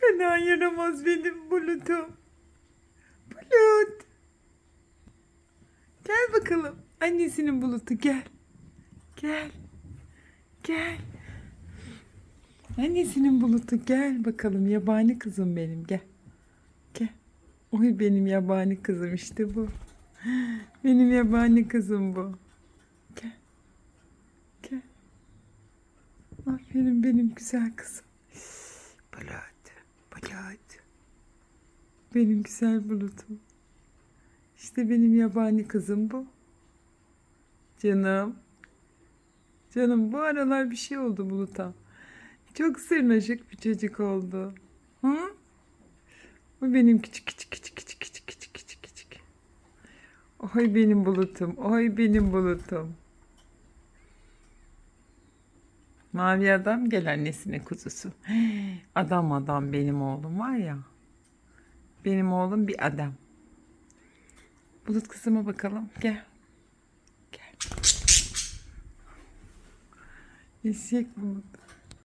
fena yaramaz benim bulutum. Bulut. Gel bakalım. Annesinin bulutu gel. Gel. Gel. Annesinin bulutu gel bakalım. Yabani kızım benim gel. Gel. Oy benim yabani kızım işte bu. Benim yabani kızım bu. Gel. Gel. Aferin benim güzel kızım. Bulut. Benim güzel bulutum. İşte benim yabani kızım bu. Canım. Canım bu aralar bir şey oldu Bulut'a. Çok sırnaşık bir çocuk oldu. Hı? Bu benim küçük küçük küçük küçük küçük küçük küçük küçük. Oy benim bulutum. Oy benim bulutum. Mavi adam gel annesine kuzusu. Adam adam benim oğlum var ya. Benim oğlum bir adam. Bulut kızıma bakalım. Gel. Gel. Eşek bulut.